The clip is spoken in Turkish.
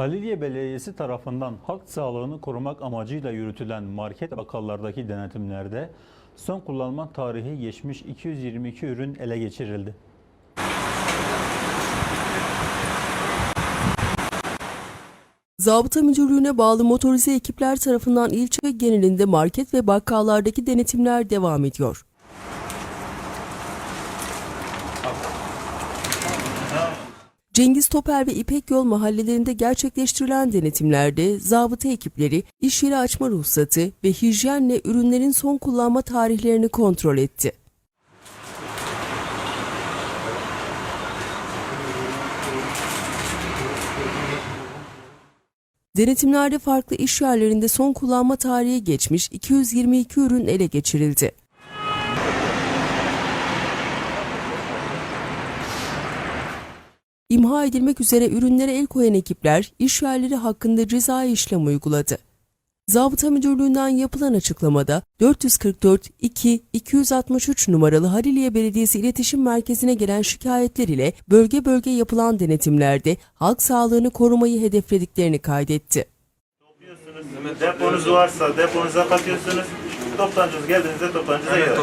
Haliliye Belediyesi tarafından halk sağlığını korumak amacıyla yürütülen market bakkallardaki denetimlerde son kullanma tarihi geçmiş 222 ürün ele geçirildi. Zabıta Müdürlüğü'ne bağlı motorize ekipler tarafından ilçe genelinde market ve bakkallardaki denetimler devam ediyor. Cengiz Topel ve İpek Yol mahallelerinde gerçekleştirilen denetimlerde zabıta ekipleri iş yeri açma ruhsatı ve hijyenle ürünlerin son kullanma tarihlerini kontrol etti. Denetimlerde farklı iş yerlerinde son kullanma tarihi geçmiş 222 ürün ele geçirildi. İmha edilmek üzere ürünlere el koyan ekipler iş yerleri hakkında cezai işlem uyguladı. Zabıta Müdürlüğü'nden yapılan açıklamada 444 2 263 numaralı Haliliye Belediyesi İletişim Merkezi'ne gelen şikayetler ile bölge bölge yapılan denetimlerde halk sağlığını korumayı hedeflediklerini kaydetti. Deponuz varsa deponuza katıyorsunuz. Toptancınız geldiğinizde toptancınıza Evet,